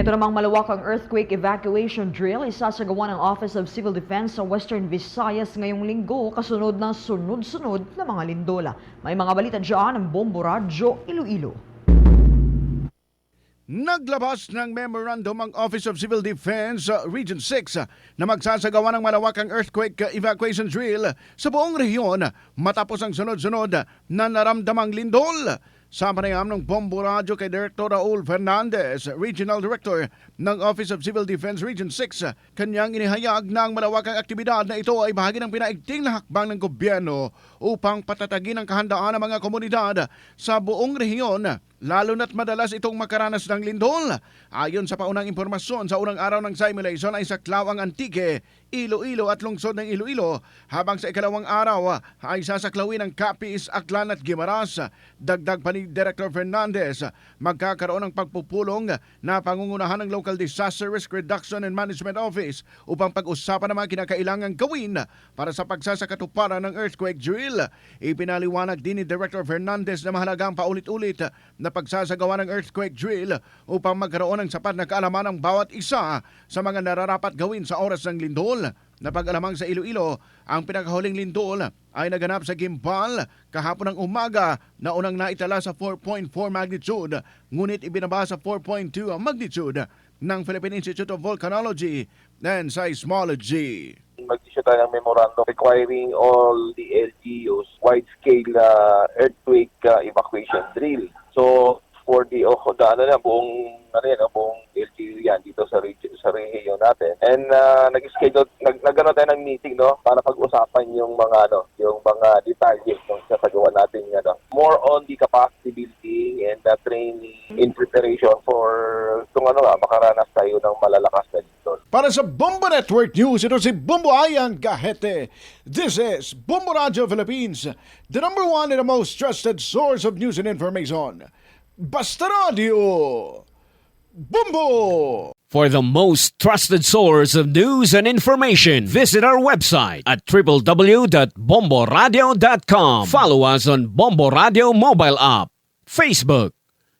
Ito namang malawakang earthquake evacuation drill isasagawa ng Office of Civil Defense sa Western Visayas ngayong linggo kasunod ng sunod-sunod na mga lindola. May mga balita dyan ng Bombo Radyo Iloilo. Naglabas ng memorandum ang Office of Civil Defense uh, Region 6 uh, na magsasagawa ng malawakang earthquake uh, evacuation drill sa buong rehiyon matapos ang sunod-sunod na naramdamang lindol. Sa panayam ng Bombo Radio kay Director Raul Fernandez, Regional Director ng Office of Civil Defense Region 6, kanyang inihayag na ang malawakang aktibidad na ito ay bahagi ng pinaigting na hakbang ng gobyerno upang patatagin ang kahandaan ng mga komunidad sa buong rehiyon lalo na't madalas itong makaranas ng lindol. Ayon sa paunang impormasyon, sa unang araw ng simulation ay saklaw ang Antique, Iloilo at lungsod ng Iloilo, habang sa ikalawang araw ay sasaklawin ang Capiz, Aklan at Gimaras. Dagdag pa ni Director Fernandez, magkakaroon ng pagpupulong na pangungunahan ng Local Disaster Risk Reduction and Management Office upang pag-usapan ang mga kinakailangang gawin para sa pagsasakatuparan ng earthquake drill. Ipinaliwanag din ni Director Fernandez na mahalagang paulit-ulit na pagsasagawa ng earthquake drill upang magkaroon ng sapat na kaalaman ng bawat isa sa mga nararapat gawin sa oras ng lindol. Napag-alamang sa Iloilo, ang pinakahuling lindol ay naganap sa Gimbal kahapon ng umaga na unang naitala sa 4.4 magnitude, ngunit ibinaba sa 4.2 ang magnitude ng Philippine Institute of Volcanology and Seismology. mag-issue tayo ng memorandum requiring all the LGUs wide-scale uh, earthquake uh, evacuation drill. So, for the oh, the, ano na buong ano yan, oh, buong LGU yan dito sa region, sa region natin. And uh, nag-schedule nag nagano tayo ng meeting no para pag-usapan yung mga ano, yung mga detalye ng sasagawa natin ano. More on the capacity building and the training in preparation for kung ano nga makaranas tayo ng malalakas na dito. Para sa Bombo Network News, ito si Bombo Ayan Gahete. This is Bombo Radio Philippines, the number one and the most trusted source of news and information. Basta Radio! Bombo! For the most trusted source of news and information, visit our website at www.bomboradio.com. Follow us on Bombo Radio mobile app, Facebook,